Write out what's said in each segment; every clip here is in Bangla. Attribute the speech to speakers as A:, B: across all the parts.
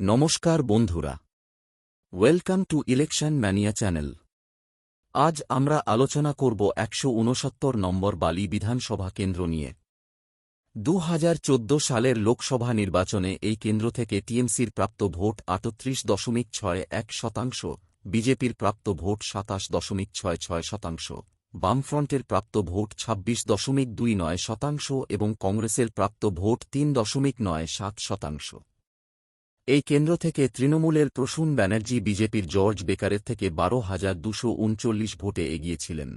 A: নমস্কার বন্ধুরা। Welcome to election mania channel. আজ আমরা আলোচনা করব একশো উনসত্তর নম্বর বালি বিধানসভা কেন্দ্র নিয়ে। দু হাজার চোদ্দ সালের লোকসভা নির্বাচনে এই কেন্দ্র থেকে টিএমসির প্রাপ্ত ভোট আটত্রিশ দশমিক ছয় এক শতাংশ, বিজেপির প্রাপ্ত ভোট সাতাশ দশমিক ছয় ছয় শতাংশ, বামফ্রন্টের প্রাপ্ত ভোট ছাব্বিশ দশমিক দুই নয় শতাংশ এবং কংগ্রেসের প্রাপ্ত ভোট তিন দশমিক নয় সাত শতাংশ। এই কেন্দ্র থেকে তৃণমূলের প্রসূন ব্যানার্জি বিজেপির জর্জ বেকারের থেকে বারো হাজার দুশো উনচল্লিশ ভোটে এগিয়েছিলেন।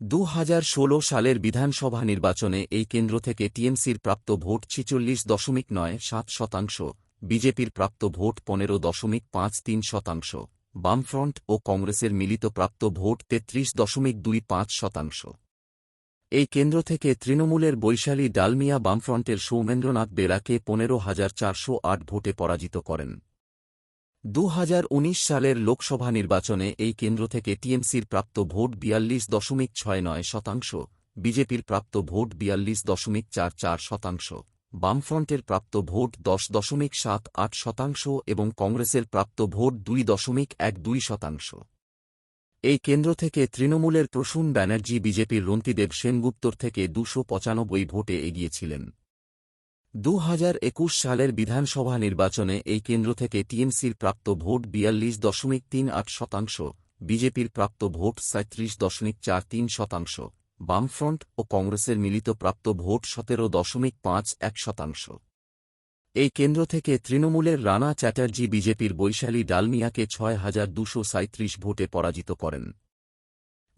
A: দু হাজার ষোলো সালের বিধানসভা নির্বাচনে এই কেন্দ্র থেকে টিএমসির প্রাপ্ত ভোট ছিচল্লিশ দশমিক নয় সাত শতাংশ, বিজেপির প্রাপ্ত ভোট পনেরো দশমিক পাঁচ তিন শতাংশ, বামফ্রন্ট ও কংগ্রেসের মিলিত প্রাপ্ত ভোট তেত্রিশ দশমিক দুই পাঁচ শতাংশ। এই কেন্দ্র থেকে তৃণমূলের বৈশালী ডালমিয়া বামফ্রন্টের সৌমেন্দ্রনাথ বেরাকে পনেরো হাজার চারশো আট ভোটে পরাজিত করেন। দু হাজার উনিশ সালের লোকসভা নির্বাচনে এই কেন্দ্র থেকে টিএমসির প্রাপ্ত ভোট বিয়াল্লিশ দশমিক ছয় নয় শতাংশ, বিজেপির প্রাপ্ত ভোট বিয়াল্লিশ দশমিক চার চার শতাংশ, বামফ্রন্টের প্রাপ্ত ভোট দশ দশমিক সাত আট শতাংশ এবং কংগ্রেসের প্রাপ্ত ভোট দুই দশমিক এক দুই শতাংশ। এই কেন্দ্র থেকে তৃণমূলের প্রসূন ব্যানার্জি বিজেপির রন্তিদেব সেনগুপ্তর থেকে দুশো পঁচানব্বই ভোটে এগিয়েছিলেন। দু হাজার একুশ সালের বিধানসভা নির্বাচনে এই কেন্দ্র থেকে টিএমসির প্রাপ্ত ভোট বিয়াল্লিশ দশমিক তিন আট শতাংশ, বিজেপির প্রাপ্ত ভোট সাঁত্রিশ দশমিক চার তিন শতাংশ, বামফ্রন্ট ও কংগ্রেসের মিলিত প্রাপ্ত ভোট সতেরো দশমিক পাঁচ এক শতাংশ। এই কেন্দ্র থেকে তৃণমূলের রানা চ্যাটার্জি বিজেপির বৈশালী ডালমিয়াকে ছয় হাজার দুশো সাঁত্রিশ ভোটে পরাজিত করেন।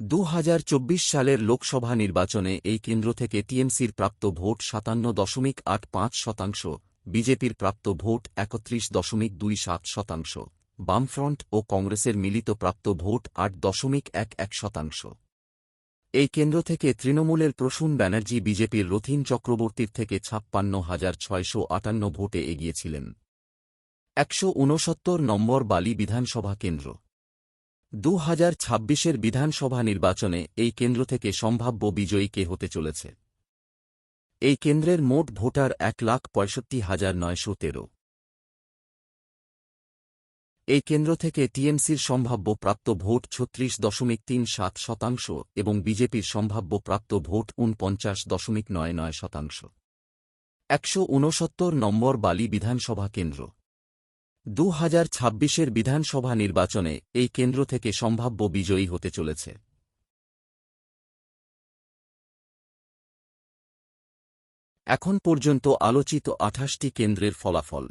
A: দু হাজার চব্বিশ সালের লোকসভা নির্বাচনে এই কেন্দ্র থেকে টিএমসির প্রাপ্ত ভোট সাতান্ন দশমিক আট পাঁচ শতাংশ, বিজেপির প্রাপ্ত ভোট একত্রিশ দশমিক দুই সাত শতাংশ, বামফ্রন্ট ও কংগ্রেসের মিলিত প্রাপ্ত ভোট আট দশমিক এক এক শতাংশ। এই কেন্দ্র থেকে তৃণমূলের প্রসূন ব্যানার্জি বিজেপির রথিন চক্রবর্তীর থেকে ছাপ্পান্ন হাজার ছয়শো আটান্ন ভোটে এগিয়েছিলেন। একশো উনসত্তর নম্বর বালি বিধানসভা কেন্দ্র। দু হাজার ছাব্বিশের বিধানসভা নির্বাচনে এই কেন্দ্র থেকে সম্ভাব্য বিজয়ী কে হতে চলেছে? এই কেন্দ্রের মোট ভোটার এক লাখ পঁয়ষট্টি হাজার নয়শো তেরো। এই কেন্দ্র থেকে টিএমসির সম্ভাব্য প্রাপ্ত ভোট ছত্রিশ দশমিক তিন সাত শতাংশ এবং বিজেপির সম্ভাব্য প্রাপ্ত ভোট উনপঞ্চাশ দশমিক নয় নয় শতাংশ। একশো উনসত্তর নম্বর বালি বিধানসভা কেন্দ্র। দু হাজার ছাব্বিশের বিধানসভা নির্বাচনে এই কেন্দ্র থেকে সম্ভাব্য বিজয়ী হতে চলেছে। এখন পর্যন্ত আলোচিত আঠাশটি কেন্দ্রের ফলাফল।